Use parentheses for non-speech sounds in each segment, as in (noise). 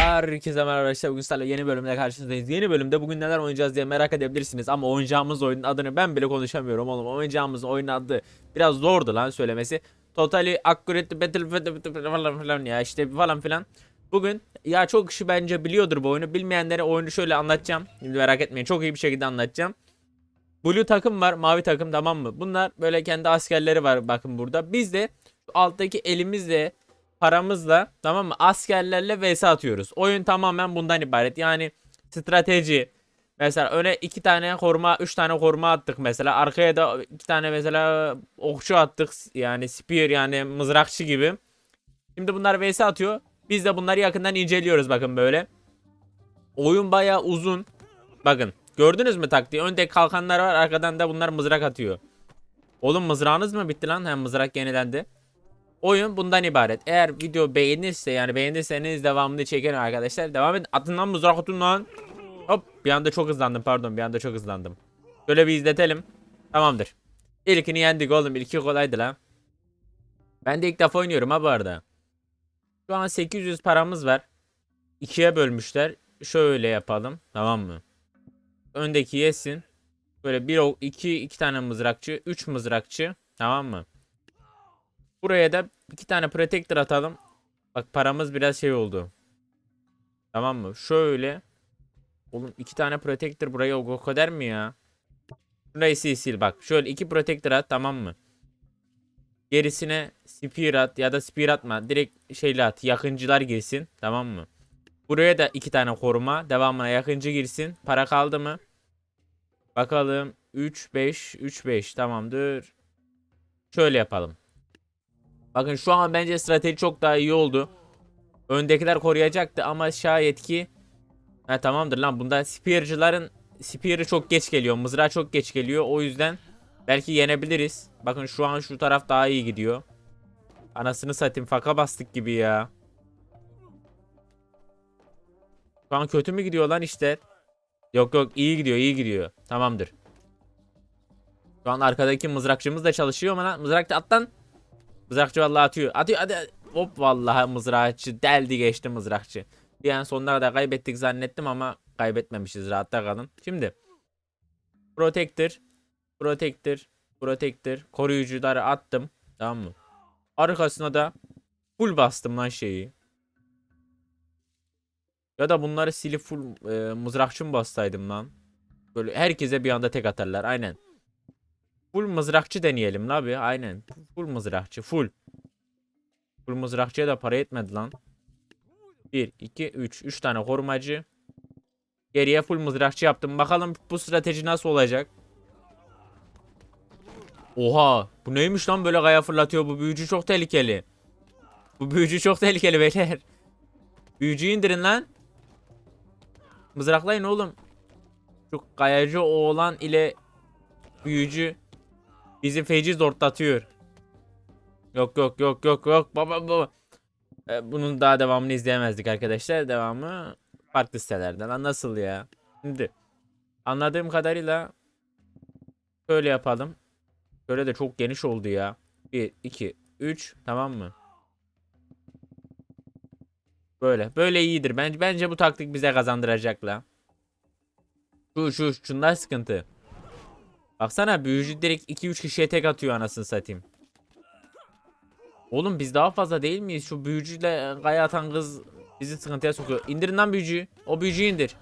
Herkese merhaba arkadaşlar. Bugün sizlerle yeni bölümde karşınızdayız. Yeni bölümde bugün neler oynayacağız diye merak edebilirsiniz. Ama oynayacağımız oyunun adını ben bile konuşamıyorum oğlum. Oynayacağımız oyunun adı biraz zordu lan söylemesi. Totally Accurate Battle falan filan ya işte falan filan. Bugün ya çok kişi bence biliyordur bu oyunu. Bilmeyenlere oyunu şöyle anlatacağım. Şimdi merak etmeyin çok iyi bir şekilde anlatacağım. Blue takım var, mavi takım tamam mı? Bunlar böyle kendi askerleri var bakın burada. Biz de alttaki elimizle paramızla tamam mı askerlerle vs atıyoruz. Oyun tamamen bundan ibaret. Yani strateji. Mesela öne iki tane koruma, üç tane koruma attık mesela. Arkaya da iki tane mesela okçu attık. Yani spear yani mızrakçı gibi. Şimdi bunlar vs atıyor. Biz de bunları yakından inceliyoruz bakın böyle. Oyun bayağı uzun. Bakın gördünüz mü taktiği? Önde kalkanlar var arkadan da bunlar mızrak atıyor. Oğlum mızrağınız mı bitti lan? Hem mızrak yenilendi. Oyun bundan ibaret. Eğer video beğenirse yani beğenirseniz devamını çekerim arkadaşlar. Devam edin. Atın lan mızrak atın lan. Hop bir anda çok hızlandım pardon bir anda çok hızlandım. Şöyle bir izletelim. Tamamdır. İlkini yendik oğlum. İlki kolaydı lan. Ben de ilk defa oynuyorum ha bu arada. Şu an 800 paramız var. İkiye bölmüşler. Şöyle yapalım. Tamam mı? Öndeki yesin. Böyle bir iki iki tane mızrakçı, üç mızrakçı. Tamam mı? Buraya da iki tane protector atalım. Bak paramız biraz şey oldu. Tamam mı? Şöyle. Oğlum iki tane protector buraya o kadar mı ya? Şurayı sil sil bak. Şöyle iki protector at tamam mı? Gerisine spear at ya da spear atma. Direkt şeyle at. Yakıncılar girsin. Tamam mı? Buraya da iki tane koruma. Devamına yakıncı girsin. Para kaldı mı? Bakalım. 3 5 3 5 tamamdır. Şöyle yapalım. Bakın şu an bence strateji çok daha iyi oldu. Öndekiler koruyacaktı ama şayet ki Ha tamamdır lan bunda spearcıların spear'ı çok geç geliyor. Mızrağı çok geç geliyor. O yüzden belki yenebiliriz. Bakın şu an şu taraf daha iyi gidiyor. Anasını satayım faka bastık gibi ya. Şu an kötü mü gidiyor lan işte? Yok yok iyi gidiyor iyi gidiyor. Tamamdır. Şu an arkadaki mızrakçımız da çalışıyor mu lan? Mızrak da at lan. Mızrakçı vallahi atıyor. Atıyor hadi. Hop vallahi mızrakçı deldi geçti mızrakçı. Bir an sonuna kadar kaybettik zannettim ama kaybetmemişiz rahatta kalın. Şimdi Protector Protector Protector koruyucuları attım. Tamam mı? Arkasına da full bastım lan şeyi. Ya da bunları silip full e, mızrakçı mı bassaydım lan? Böyle herkese bir anda tek atarlar aynen. Full mızrakçı deneyelim la bir aynen. Full mızrakçı full. Full mızrakçıya da para yetmedi lan. 1, 2, 3. 3 tane korumacı. Geriye full mızrakçı yaptım. Bakalım bu strateji nasıl olacak. Oha. Bu neymiş lan böyle kaya fırlatıyor. Bu büyücü çok tehlikeli. Bu büyücü çok tehlikeli beyler. Büyücüyü indirin lan. Mızraklayın oğlum. Şu kayacı oğlan ile büyücü bizi feci zortlatıyor. Yok yok yok yok yok baba baba. E, bunun daha devamını izleyemezdik arkadaşlar. Devamı farklı sitelerden. Lan nasıl ya? Şimdi anladığım kadarıyla şöyle yapalım. Şöyle de çok geniş oldu ya. 1 2 3 tamam mı? Böyle. Böyle iyidir. Bence bence bu taktik bize kazandıracak la. Şu şu şunlar sıkıntı. Baksana büyücü direkt 2-3 kişiye tek atıyor anasını satayım. Oğlum biz daha fazla değil miyiz? Şu büyücüyle kaya atan kız bizi sıkıntıya sokuyor. İndirin lan büyücüyü. O büyücüyü indir.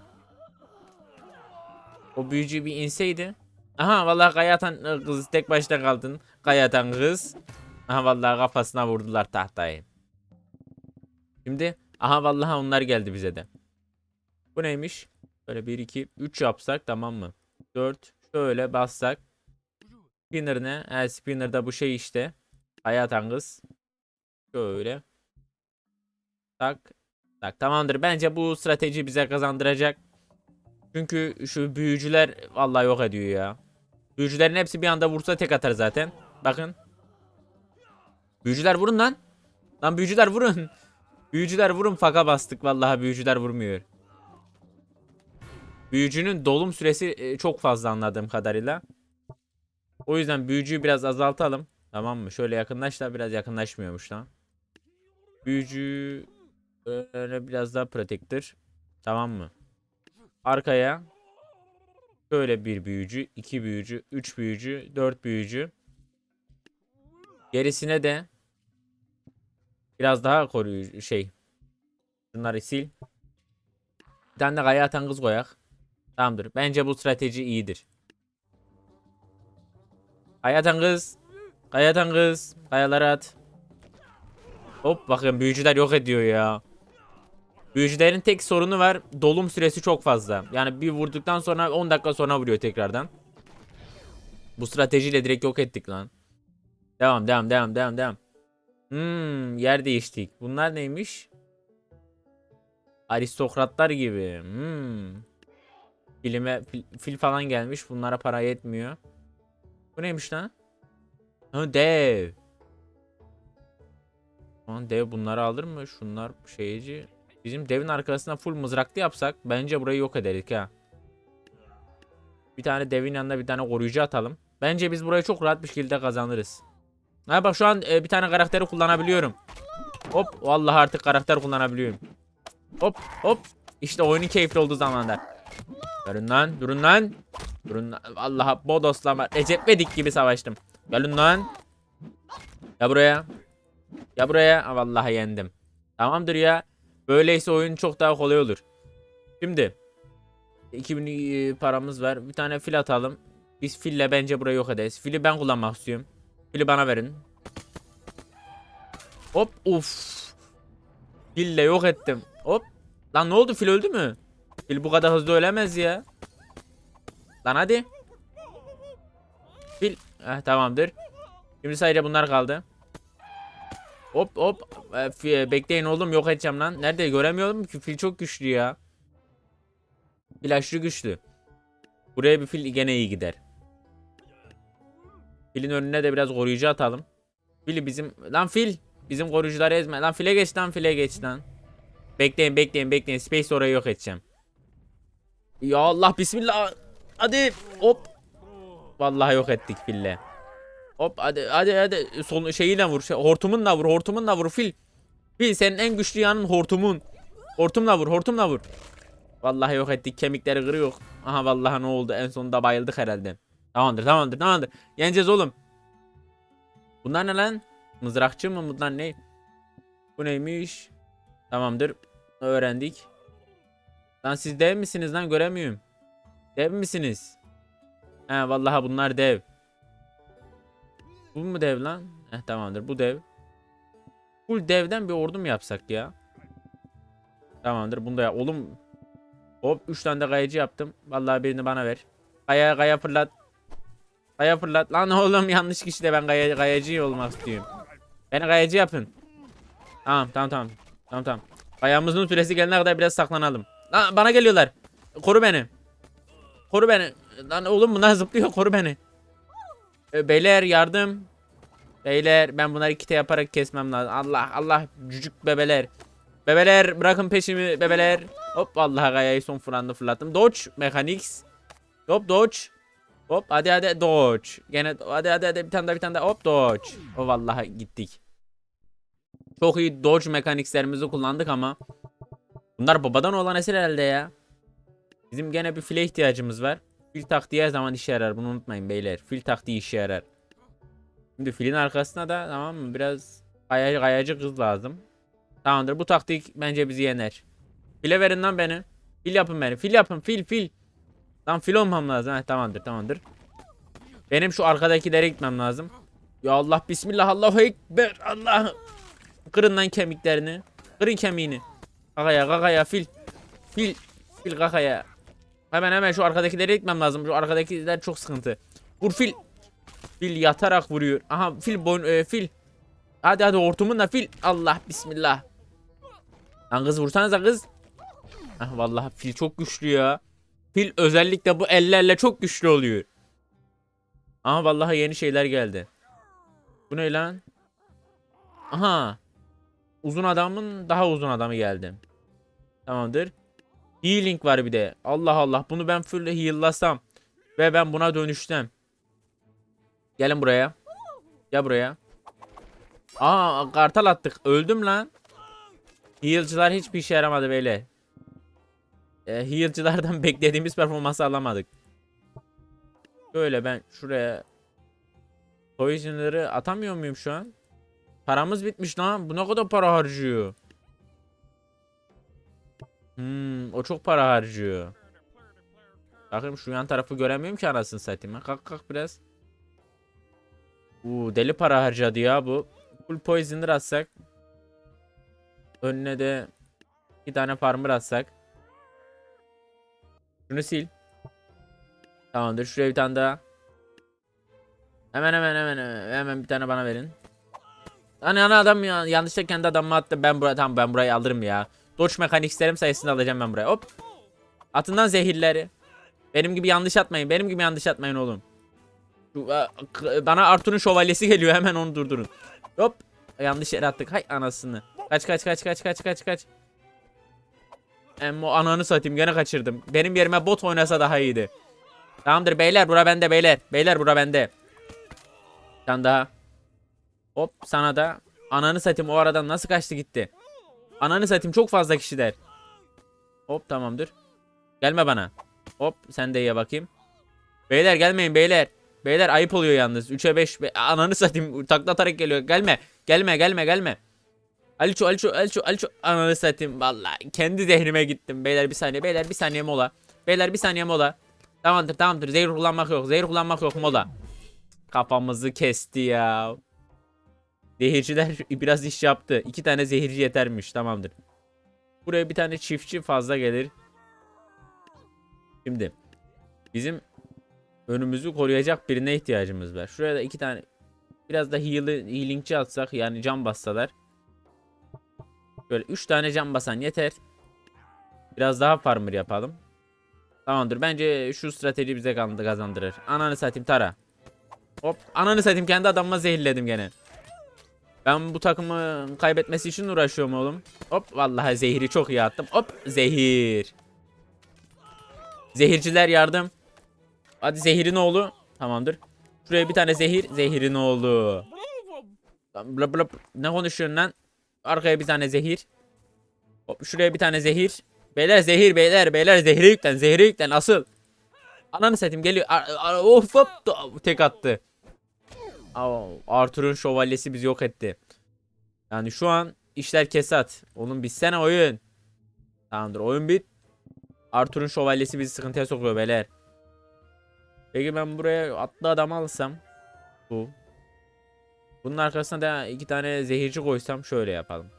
O büyücü bir inseydi. Aha vallahi kaya atan e, kız tek başına kaldın. Kaya atan kız. Aha vallahi kafasına vurdular tahtayı. Şimdi aha vallahi onlar geldi bize de. Bu neymiş? Böyle 1 2 3 yapsak tamam mı? 4 şöyle bassak. Spinner ne? E, spinner da bu şey işte. Kaya atan kız. Şöyle. Tak. Tak tamamdır. Bence bu strateji bize kazandıracak. Çünkü şu büyücüler vallahi yok ediyor ya. Büyücülerin hepsi bir anda vursa tek atar zaten. Bakın. Büyücüler vurun lan. Lan büyücüler vurun. (laughs) Büyücüler vurun faka bastık vallahi büyücüler vurmuyor. Büyücünün dolum süresi e, çok fazla anladığım kadarıyla. O yüzden büyücüyü biraz azaltalım. Tamam mı? Şöyle yakınlaş da biraz yakınlaşmıyormuş lan. Büyücü Böyle biraz daha protector. Tamam mı? Arkaya şöyle bir büyücü, iki büyücü, üç büyücü, dört büyücü. Gerisine de biraz daha koruyucu şey. Bunları sil. Bir tane de kaya atan kız koyak. Tamamdır. Bence bu strateji iyidir. Kaya atan kız. Kaya atan kız. Kayalara at. Hop bakın büyücüler yok ediyor ya. Büyücülerin tek sorunu var. Dolum süresi çok fazla. Yani bir vurduktan sonra 10 dakika sonra vuruyor tekrardan. Bu stratejiyle direkt yok ettik lan. Devam devam devam devam devam. Hmm, yer değiştik. Bunlar neymiş? Aristokratlar gibi. Hmm. Filme fil, falan gelmiş. Bunlara para yetmiyor. Bu neymiş lan? Ha dev. Lan dev bunları alır mı? Şunlar şeyci. Bizim devin arkasına full mızraklı yapsak bence burayı yok ederdik ha. Bir tane devin yanına bir tane koruyucu atalım. Bence biz burayı çok rahat bir şekilde kazanırız. Ha bak şu an e, bir tane karakteri kullanabiliyorum. Hop vallahi artık karakter kullanabiliyorum. Hop hop. İşte oyunun keyifli olduğu zamanlar. Durun lan durun lan. Durun lan. Vallahi bodoslama Recep Vedik gibi savaştım. Gelin lan. Ya buraya. Ya buraya. Ha, vallahi yendim. Tamamdır ya. Böyleyse oyun çok daha kolay olur. Şimdi 2000 e, paramız var. Bir tane fil atalım. Biz fille bence burayı yok ederiz. Fili ben kullanmak istiyorum. Fili bana verin. Hop uf. Fille yok ettim. Hop. Lan ne oldu fil öldü mü? Fil bu kadar hızlı ölemez ya. Lan hadi. Fil. Heh, tamamdır. Şimdi sadece bunlar kaldı. Hop hop. E, bekleyin oğlum yok edeceğim lan. Nerede göremiyorum ki fil çok güçlü ya. Fil aşırı güçlü. Buraya bir fil gene iyi gider. Filin önüne de biraz koruyucu atalım. Fili bizim... Lan fil! Bizim koruyucuları ezme. Lan file geç lan file geç lan. Bekleyin bekleyin bekleyin. Space orayı yok edeceğim. Ya Allah bismillah. Hadi hop. Vallahi yok ettik fille. Hop hadi hadi hadi son şeyiyle vur. Şey, hortumunla vur. Hortumunla vur fil. Fil senin en güçlü yanın hortumun. Hortumla vur. Hortumla vur. Vallahi yok ettik. Kemikleri kırıyor. Aha vallahi ne oldu? En sonunda bayıldık herhalde. Tamamdır tamamdır tamamdır. Yeneceğiz oğlum. Bunlar ne lan? Mızrakçı mı bunlar ne? Bu neymiş? Tamamdır. Öğrendik. Lan siz dev misiniz lan göremiyorum. Dev misiniz? He vallahi bunlar dev. Bu mu dev lan? Heh tamamdır bu dev. Full devden bir ordu mu yapsak ya? Tamamdır bunu da yap. Oğlum. Hop 3 tane de kayıcı yaptım. Vallahi birini bana ver. Kaya kaya fırlat. Kaya fırlat. Lan oğlum yanlış kişide ben kaya, kayacı olmak istiyorum. Beni kayacı yapın. Tamam tamam tamam. Tamam tamam. Kayamızın süresi gelene kadar biraz saklanalım. Lan bana geliyorlar. Koru beni. Koru beni. Lan oğlum bunlar zıplıyor koru beni. E, beyler yardım. Beyler ben bunları kite yaparak kesmem lazım. Allah Allah cücük bebeler. Bebeler bırakın peşimi bebeler. Hop vallahi kayayı son fıranda fırlattım. Dodge mechanics. Hop dodge. Hop hadi hadi dodge. Gene hadi hadi hadi bir tane daha bir tane daha hop dodge. O vallahi gittik. Çok iyi dodge mekanikslerimizi kullandık ama bunlar babadan olan eser herhalde ya. Bizim gene bir file ihtiyacımız var. Fil taktiği her zaman işe yarar. Bunu unutmayın beyler. Fil taktiği işe yarar. Şimdi filin arkasına da tamam mı? Biraz kaya, kayacı kız lazım. Tamamdır. Bu taktik bence bizi yener. File verin lan beni. Fil yapın beni. Fil yapın. Fil fil. Lan fil olmam lazım. Heh, tamamdır tamamdır. Benim şu arkadakilere gitmem lazım. Ya Allah bismillah Allahu ekber Allah. Kırın lan kemiklerini. Kırın kemiğini. Kakaya kakaya fil. Fil. Fil kakaya. Hemen hemen şu arkadakilere gitmem lazım. Şu arkadakiler çok sıkıntı. Vur fil. Fil yatarak vuruyor. Aha fil boyun e, fil. Hadi hadi hortumunla fil. Allah bismillah. Lan kız vursanıza kız. Ah vallahi fil çok güçlü ya. Fil özellikle bu ellerle çok güçlü oluyor. Aha vallahi yeni şeyler geldi. Bu ne lan? Aha. Uzun adamın daha uzun adamı geldi. Tamamdır. Healing var bir de. Allah Allah bunu ben full heal'lasam ve ben buna dönüştem. Gelin buraya. Gel buraya. Aa kartal attık. Öldüm lan. Heal'cılar hiçbir işe yaramadı böyle. E, heal'cılardan (laughs) beklediğimiz performansı alamadık. Böyle ben şuraya Poison'ları atamıyor muyum şu an? Paramız bitmiş lan. Bu ne kadar para harcıyor? Hmm, o çok para harcıyor. Bakayım şu yan tarafı göremiyorum ki anasını satayım. Kalk kalk biraz. Uuu deli para harcadı ya bu. Full poisoner atsak. Önüne de iki tane farmer atsak. Şunu sil. Tamamdır. Şuraya bir tane daha. Hemen hemen hemen hemen, bir tane bana verin. Hani ana adam ya, yanlışlıkla kendi adamımı attı. Ben buraya tamam ben burayı alırım ya. Dodge mekaniklerim sayesinde alacağım ben buraya. Hop. Atından zehirleri. Benim gibi yanlış atmayın. Benim gibi yanlış atmayın oğlum. Bana Arthur'un şövalyesi geliyor. Hemen onu durdurun. Hop. Yanlış yere attık. Hay anasını. Kaç kaç kaç kaç kaç kaç kaç. Emmo ananı satayım gene kaçırdım. Benim yerime bot oynasa daha iyiydi. Tamamdır beyler bura bende beyler. Beyler bura bende. Bir daha. Hop sana da. Ananı satayım o aradan nasıl kaçtı gitti. Ananı satayım çok fazla kişi der. Hop tamamdır. Gelme bana. Hop sen de ye bakayım. Beyler gelmeyin beyler. Beyler ayıp oluyor yalnız. 3'e 5. Be- Ananı satayım taklatarak geliyor. Gelme. Gelme gelme gelme. Aliço Aliço Aliço Aliço. Ananı satayım vallahi. Kendi zehrime gittim. Beyler bir saniye. Beyler bir saniye mola. Beyler bir saniye mola. Tamamdır tamamdır. Zehir kullanmak yok. Zehir kullanmak yok mola. Kafamızı kesti ya. Zehirciler (laughs) biraz iş yaptı. İki tane zehirci yetermiş. Tamamdır. Buraya bir tane çiftçi fazla gelir. Şimdi bizim önümüzü koruyacak birine ihtiyacımız var. Şuraya da iki tane biraz da heal, healingçi atsak yani can bassalar. Böyle üç tane can basan yeter. Biraz daha farmer yapalım. Tamamdır. Bence şu strateji bize kazandırır. Ananı satayım Tara. Hop. Ananı satayım kendi adamıma zehirledim gene. Ben bu takımı kaybetmesi için uğraşıyorum oğlum. Hop vallahi zehri çok iyi attım. Hop zehir. Zehirciler yardım. Hadi zehirin oğlu. Tamamdır. Şuraya bir tane zehir. Zehirin oğlu. Lan Bla bla ne konuşuyorsun lan? Arkaya bir tane zehir. Hop şuraya bir tane zehir. Beyler zehir beyler beyler zehri yüklen zehri yüklen asıl. Ananı satayım geliyor. Of hop tek attı. Arthur'un şövalyesi bizi yok etti. Yani şu an işler kesat. Onun bitsene oyun. Tamamdır oyun bit. Arthur'un şövalyesi bizi sıkıntıya sokuyor beyler. Peki ben buraya atlı adam alsam. Bu. Bunun arkasına da iki tane zehirci koysam şöyle yapalım.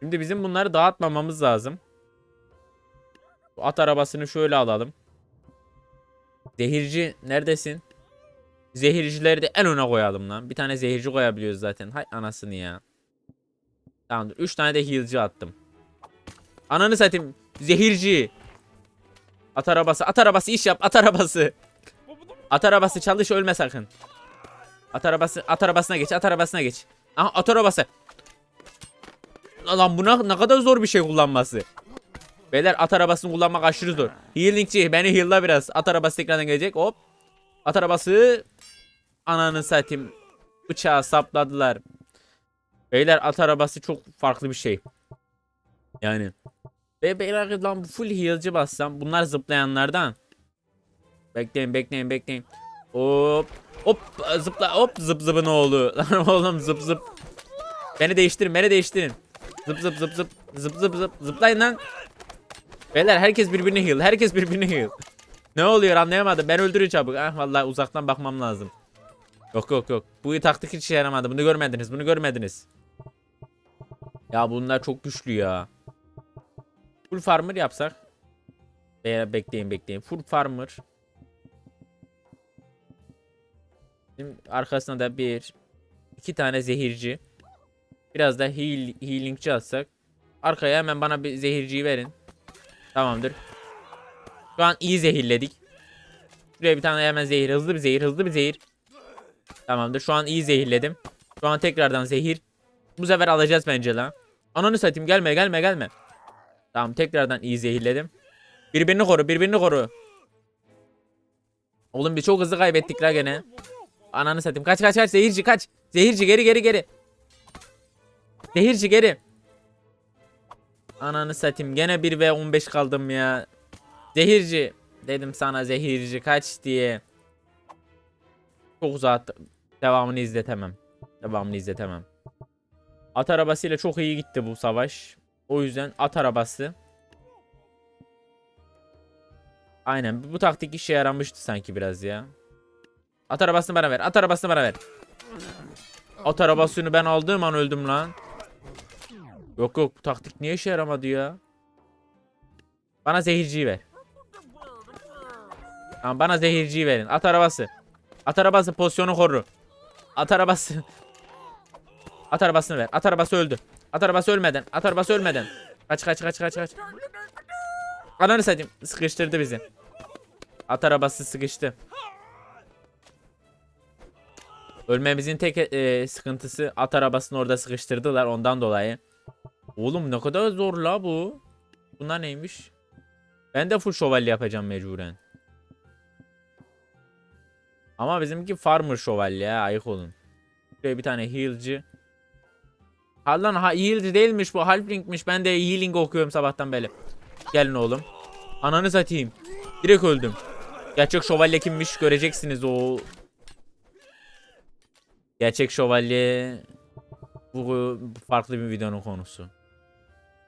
Şimdi bizim bunları dağıtmamamız lazım. Bu at arabasını şöyle alalım. Zehirci neredesin? Zehircileri de en öne koyalım lan. Bir tane zehirci koyabiliyoruz zaten. Hay anasını ya. Tamamdır. 3 tane de heal'cı attım. Ananı satayım. Zehirci. At arabası. At arabası iş yap. At arabası. At arabası çalış ölme sakın. At arabası. At arabasına geç. At arabasına geç. Aha at arabası. Lan bu ne, ne kadar zor bir şey kullanması. Beyler at arabasını kullanmak aşırı zor. Healingçi beni heal'la biraz. At arabası tekrardan gelecek. Hop. At arabası. Ananı satayım. Bıçağı sapladılar. Beyler at arabası çok farklı bir şey. Yani. Ve beyler lan full heal'cı bassam. Bunlar zıplayanlardan. Bekleyin bekleyin bekleyin. Hop. Hop zıpla hop zıp zıbın oğlu. (laughs) Lan oğlum zıp zıp. Beni değiştirin beni değiştirin. Zıp zıp zıp zıp. Zıp zıp zıp. Zıplayın lan. Beyler herkes birbirini heal. Herkes birbirini heal. (laughs) Ne oluyor anlayamadım. Ben öldürün çabuk. Ah vallahi uzaktan bakmam lazım. Yok yok yok. Bu taktik hiç işe yaramadı. Bunu görmediniz. Bunu görmediniz. Ya bunlar çok güçlü ya. Full farmer yapsak. Veya bekleyin bekleyin. Full farmer. Arkasına da bir iki tane zehirci. Biraz da heal, healingçi atsak. Arkaya hemen bana bir zehirciyi verin. Tamamdır. Şu an iyi zehirledik. Şuraya bir tane hemen zehir. Hızlı bir zehir. Hızlı bir zehir. Tamamdır. Şu an iyi zehirledim. Şu an tekrardan zehir. Bu sefer alacağız bence lan. Ananı satayım. Gelme gelme gelme. Tamam tekrardan iyi zehirledim. Birbirini koru. Birbirini koru. Oğlum biz çok hızlı kaybettik la gene. Ananı satayım. Kaç kaç kaç. Zehirci kaç. Zehirci geri geri geri. Zehirci geri. Ananı satayım. Gene 1 ve 15 kaldım ya. Zehirci. Dedim sana zehirci kaç diye. Çok uzattı. Devamını izletemem. Devamını izletemem. At arabasıyla çok iyi gitti bu savaş. O yüzden at arabası. Aynen bu taktik işe yaramıştı sanki biraz ya. At arabasını bana ver. At arabasını bana ver. At arabasını ben aldığım an öldüm lan. Yok yok bu taktik niye işe yaramadı ya? Bana zehirciyi ver. Tamam bana zehirciyi verin. At arabası. At arabası pozisyonu koru. At arabası. At arabasını ver. At arabası öldü. At arabası ölmeden. At arabası ölmeden. Kaç kaç kaç kaç kaç. Ananı satayım. Sıkıştırdı bizi. At arabası sıkıştı. Ölmemizin tek e, sıkıntısı at arabasını orada sıkıştırdılar ondan dolayı. Oğlum ne kadar zor la bu. Bunlar neymiş? Ben de full şövalye yapacağım mecburen. Ama bizimki farmer şövalye ya ayık olun. Şöyle bir tane heal'cı. Ha lan ha heal'cı değilmiş bu halflingmiş. Ben de healing okuyorum sabahtan beri. Gelin oğlum. Ananı satayım. Direkt öldüm. Gerçek şövalye kimmiş göreceksiniz o. Gerçek şövalye bu, farklı bir videonun konusu.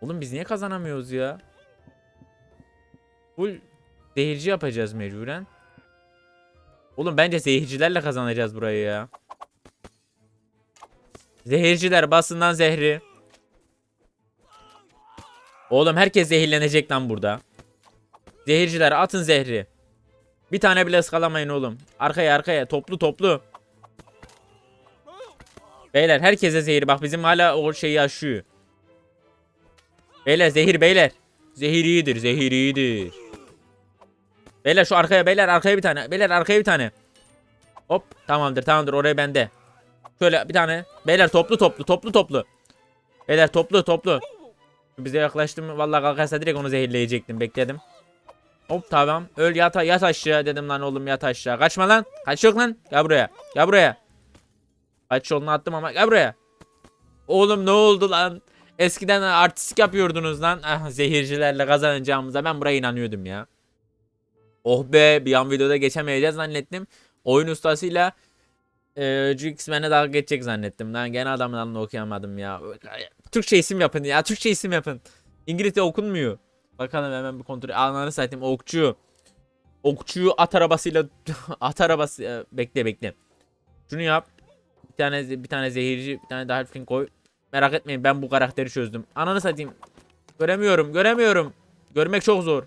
Oğlum biz niye kazanamıyoruz ya? Full zehirci yapacağız mecburen. Oğlum bence zehircilerle kazanacağız burayı ya. Zehirciler basından zehri. Oğlum herkes zehirlenecek lan burada. Zehirciler atın zehri. Bir tane bile ıskalamayın oğlum. Arkaya arkaya toplu toplu. Beyler herkese zehir bak bizim hala o şeyi yaşıyor. Beyler zehir beyler. Zehir iyidir zehir iyidir. Beyler şu arkaya beyler arkaya bir tane. Beyler arkaya bir tane. Hop tamamdır tamamdır oraya bende. Şöyle bir tane. Beyler toplu toplu toplu toplu. Beyler toplu toplu. Bize yaklaştı mı vallahi kalkarsa direkt onu zehirleyecektim bekledim. Hop tamam. Öl yat, yat aşağı dedim lan oğlum yat aşağı. Kaçma lan. Kaç yok lan. Gel buraya. Gel buraya. Kaç yolunu attım ama gel buraya. Oğlum ne oldu lan? Eskiden artistik yapıyordunuz lan. Ah, zehircilerle kazanacağımıza ben buraya inanıyordum ya. Oh be bir an videoda geçemeyeceğiz zannettim. Oyun ustasıyla e, X-Men'e dalga geçecek zannettim. Lan gene adamın adını okuyamadım ya. Türkçe isim yapın ya. Türkçe isim yapın. İngilizce okunmuyor. Bakalım hemen bir kontrol. Ananı satayım okçu. Okçuyu at arabasıyla (laughs) at arabası e, bekle bekle. Şunu yap. Bir tane bir tane zehirci, bir tane daha halfling koy. Merak etmeyin ben bu karakteri çözdüm. Ananı satayım. Göremiyorum, göremiyorum. Görmek çok zor.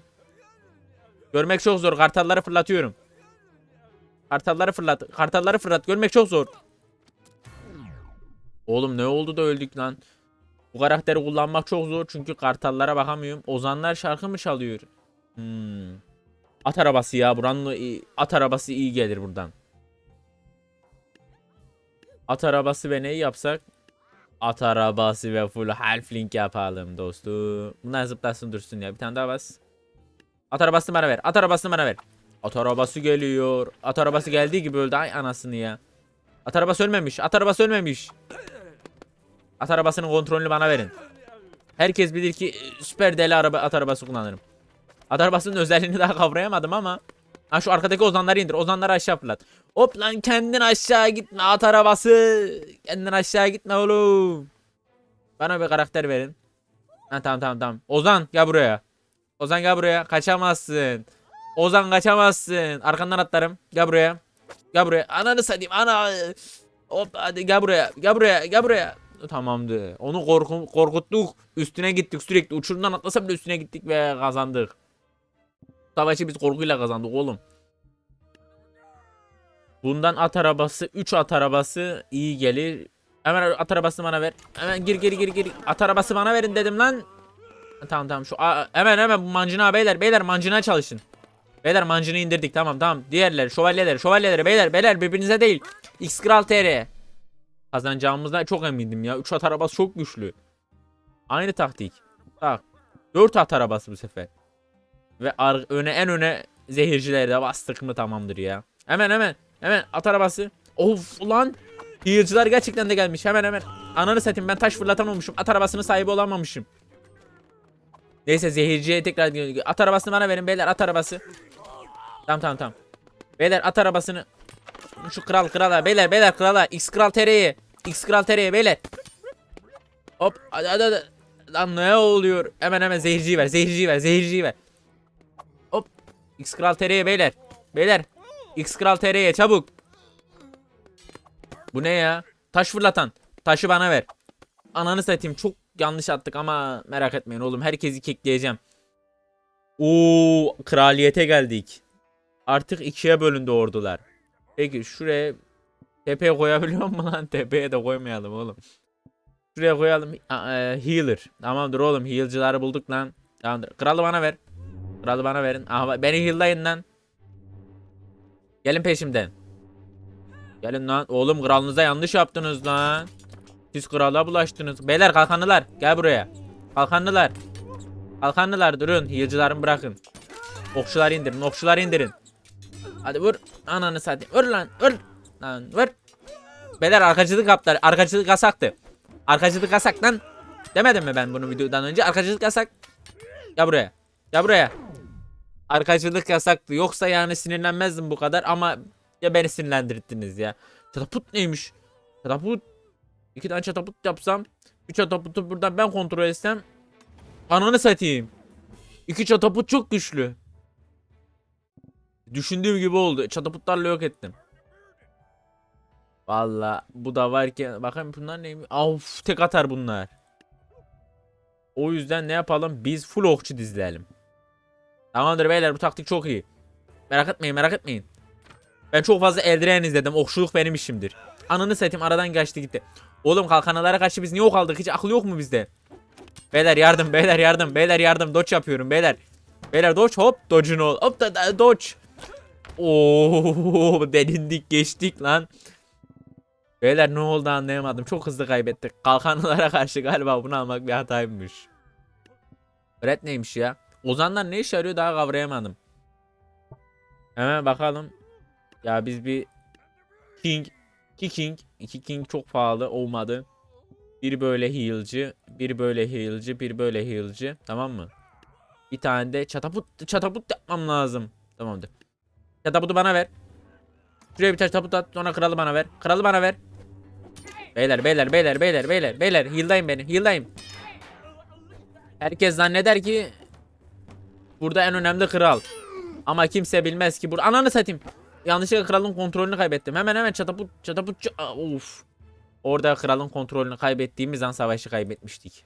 Görmek çok zor. Kartalları fırlatıyorum. Kartalları fırlat. Kartalları fırlat. Görmek çok zor. Oğlum ne oldu da öldük lan. Bu karakteri kullanmak çok zor çünkü kartallara bakamıyorum. Ozanlar şarkı mı çalıyor? Hmm. At arabası ya buranın at arabası iyi gelir buradan. At arabası ve neyi yapsak? At arabası ve full halfling yapalım dostum. Bunlar zıplasın dursun ya. Bir tane daha bas. At arabasını bana ver. At arabasını bana ver. At arabası geliyor. At arabası geldiği gibi öldü. Ay anasını ya. At arabası ölmemiş. At arabası ölmemiş. At arabasının kontrolünü bana verin. Herkes bilir ki e, süper deli araba at arabası kullanırım. At arabasının özelliğini daha kavrayamadım ama. Ha şu arkadaki ozanları indir. Ozanları aşağı fırlat. Hop lan kendin aşağı gitme at arabası. Kendin aşağı gitme oğlum. Bana bir karakter verin. Ha tamam tamam tamam. Ozan gel buraya. Ozan gel buraya. Kaçamazsın. Ozan kaçamazsın. Arkandan atlarım. Gel buraya. Gel buraya. Ananı satayım. Ana. Hop hadi gel buraya. Gel buraya. Gel buraya. Tamamdı. Onu korku korkuttuk. Üstüne gittik sürekli. Uçurumdan atlasa bile üstüne gittik ve kazandık. Savaşı biz korkuyla kazandık oğlum. Bundan at arabası 3 at arabası iyi gelir. Hemen at arabasını bana ver. Hemen gir gir gir gir. At arabası bana verin dedim lan. Tamam tamam şu hemen hemen bu mancına beyler beyler mancına çalışın. Beyler mancını indirdik tamam tamam. Diğerleri şövalyeler şövalyeleri beyler beyler birbirinize değil. X Kral TR. Kazanacağımızdan çok emindim ya. 3 at arabası çok güçlü. Aynı taktik. Bak. 4 at arabası bu sefer. Ve öne en öne zehircileri de bastık mı tamamdır ya. Hemen hemen hemen at arabası. Of ulan. Heal'cılar gerçekten de gelmiş. Hemen hemen. Ananı satayım ben taş fırlatamamışım. At arabasının sahibi olamamışım. Neyse zehirciye tekrar at arabasını bana verin beyler at arabası. Tamam tamam tamam. Beyler at arabasını. Şu kral krala beyler beyler krala X kral tereye. X kral tereye beyler. Hop hadi hadi hadi. Lan ne oluyor? Hemen hemen zehirciyi ver zehirciyi ver zehirciyi ver. Hop X kral tereye beyler. Beyler X kral tereye çabuk. Bu ne ya? Taş fırlatan. Taşı bana ver. Ananı satayım çok yanlış attık ama merak etmeyin oğlum herkesi kekleyeceğim. Oo kraliyete geldik. Artık ikiye bölündü ordular. Peki şuraya tepeye koyabiliyor mu lan? (laughs) Tepeye de koymayalım oğlum. Şuraya koyalım. A- e, healer. Tamamdır oğlum. Heal'cıları bulduk lan. Tamamdır. Kralı bana ver. Kralı bana verin. Aha, beni heal'layın lan. Gelin peşimden. Gelin lan. Oğlum kralınıza yanlış yaptınız lan. Siz krala bulaştınız. Beyler kalkanlılar. Gel buraya. Kalkanlılar. Kalkanlılar durun. Heal'cılarımı bırakın. Okçuları indirin. Okçuları indirin. Hadi vur. Ananı satayım. Vur lan. Vur. Lan vur. Beyler arkacılık yaptılar. Arkacılık yasaktı. Arkacılık yasak lan. Demedim mi ben bunu videodan önce? Arkacılık yasak. Gel buraya. Gel buraya. Arkacılık yasaktı. Yoksa yani sinirlenmezdim bu kadar ama ya beni sinirlendirdiniz ya. Çataput neymiş? Çataput. İki tane çataput yapsam. Bir çataputu buradan ben kontrol etsem. Ananı satayım. İki çataput çok güçlü. Düşündüğüm gibi oldu. Çataputlarla yok ettim. Valla bu da varken bakayım bunlar neymiş? Of tek atar bunlar. O yüzden ne yapalım? Biz full okçu dizleyelim. Tamamdır beyler bu taktik çok iyi. Merak etmeyin merak etmeyin. Ben çok fazla eldiren izledim. Okçuluk benim işimdir. Ananı satayım aradan geçti gitti. Oğlum kalkanalara karşı biz niye ok aldık? Hiç akıl yok mu bizde? Beyler yardım beyler yardım beyler yardım. Dodge yapıyorum beyler. Beyler dodge hop dodge'un ol. Hop da, da dodge. Oo (laughs) delindik geçtik lan. Beyler ne oldu anlayamadım. Çok hızlı kaybettik. Kalkanlara karşı galiba bunu almak bir hataymış. Red neymiş ya? Ozanlar ne işe yarıyor daha kavrayamadım. Hemen bakalım. Ya biz bir King, iki King, iki King çok pahalı olmadı. Bir böyle heal'cı, bir böyle heal'cı, bir böyle heal'cı. Tamam mı? Bir tane de çataput, çataput yapmam lazım. Tamamdır. Çataputu bana ver. Şuraya bir tane çataput at, sonra kralı bana ver. Kralı bana ver. Beyler, beyler, beyler, beyler, beyler, beyler, heal'dayım beni, heal'dayım. Herkes zanneder ki burada en önemli kral. Ama kimse bilmez ki burada. Ananı satayım. Yanlışlıkla kralın kontrolünü kaybettim. Hemen hemen çataput çataput of. Orada kralın kontrolünü kaybettiğimiz an savaşı kaybetmiştik.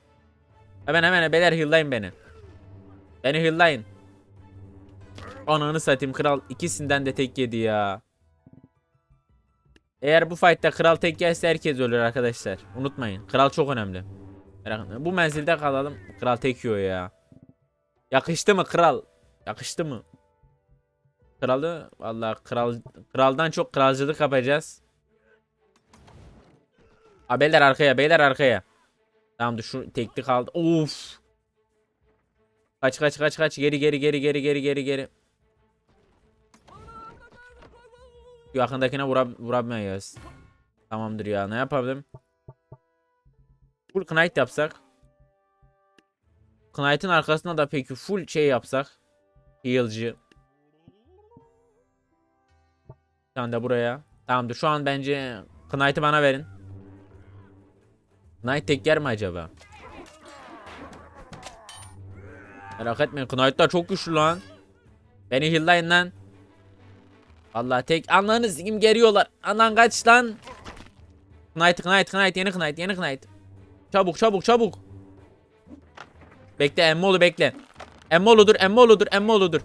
Hemen hemen beyler heal'layın beni. Beni heal'layın. Ananı satayım kral ikisinden de tek yedi ya. Eğer bu fight'ta kral tek gelse herkes ölür arkadaşlar. Unutmayın. Kral çok önemli. Bu menzilde kalalım. Kral tek yiyor ya. Yakıştı mı kral? Yakıştı mı? Kralı vallahi kral kraldan çok kralcılık yapacağız. Ha beyler arkaya beyler arkaya. Tamamdır şu tekli kaldı. Of. Kaç kaç kaç kaç geri geri geri geri geri geri geri. Yakındakine vura, vuramayız. Tamamdır ya ne yapalım? Full knight yapsak. Knight'ın arkasına da peki full şey yapsak. Heal'cı. Bir tane de buraya. Tamamdır şu an bence Knight'ı bana verin. Knight tek yer mi acaba? Merak etmeyin Knight'lar çok güçlü lan. Beni heal'layın lan. Vallahi tek anlarını sikim geriyorlar. Anan kaç lan. Knight Knight Knight yeni Knight yeni Knight. Çabuk çabuk çabuk. Bekle Emmolu bekle. Emmolu'dur Emmolu'dur Emmolu'dur.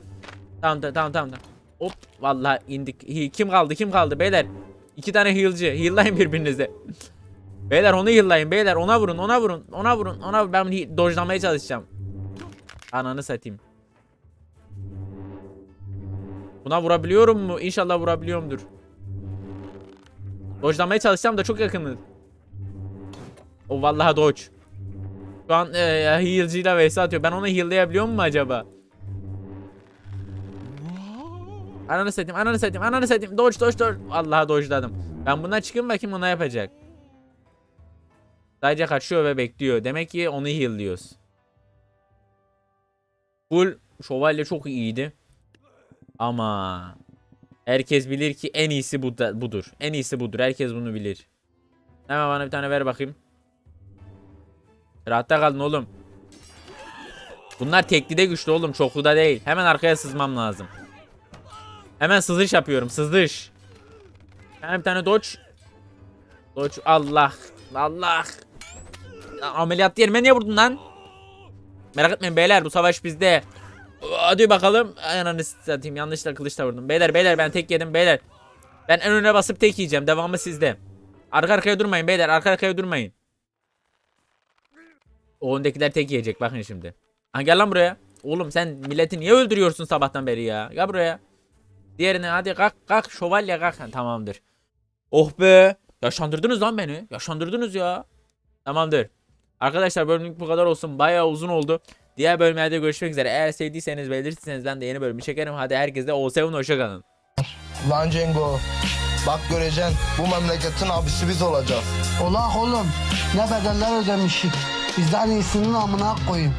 Tamam tamam tamam tamam. Hop vallahi indik. Kim kaldı kim kaldı beyler? İki tane heal'cı. Heal'layın birbirinize. (laughs) beyler onu heal'layın beyler ona vurun ona vurun ona vurun ona vurun. ben dojlamaya çalışacağım. Ananı satayım. Buna vurabiliyorum mu? İnşallah vurabiliyorumdur. Dojlamaya çalışacağım da çok yakınız. O vallahi dodge. Şu an e, heal'cıyla vs atıyor. Ben onu heal'layabiliyor mu acaba? Ananı satayım, ananı satayım, ananı satayım. Dodge, dodge, dodge. Vallahi dodge'ladım. Ben bundan çıkayım bakayım ona yapacak. Sadece kaçıyor ve bekliyor. Demek ki onu heal'liyoruz. Full şövalye çok iyiydi. Ama herkes bilir ki en iyisi bu da- budur. En iyisi budur. Herkes bunu bilir. Hemen bana bir tane ver bakayım. Rahatta kalın oğlum. Bunlar teklide güçlü oğlum. Çokluda değil. Hemen arkaya sızmam lazım. Hemen sızış yapıyorum. Sızış. Hemen bir tane dodge. Dodge. Allah. Allah. Ya, Ameliyat yerime niye vurdun lan? Merak etmeyin beyler bu savaş bizde. Hadi bakalım. Ananı satayım yanlışlıkla kılıçla vurdum. Beyler beyler ben tek yedim beyler. Ben en öne basıp tek yiyeceğim. Devamı sizde. Arka arkaya durmayın beyler. Arka arkaya durmayın. O öndekiler tek yiyecek bakın şimdi. Gel lan buraya. Oğlum sen milleti niye öldürüyorsun sabahtan beri ya? Gel buraya. Diğerine hadi kalk kalk şövalye kalk. Ha, tamamdır. Oh be. Yaşandırdınız lan beni. Yaşandırdınız ya. Tamamdır. Arkadaşlar bölümlük bu kadar olsun. Bayağı uzun oldu. Diğer bölümlerde görüşmek üzere. Eğer sevdiyseniz belirtirseniz ben de yeni bölümü çekerim. Hadi herkese o sevun hoşçakalın. Lan Cengo. Bak göreceksin bu memleketin abisi biz olacağız. Ola oğlum ne bedeller ödemişik. Bizden iyisinin amına koyayım.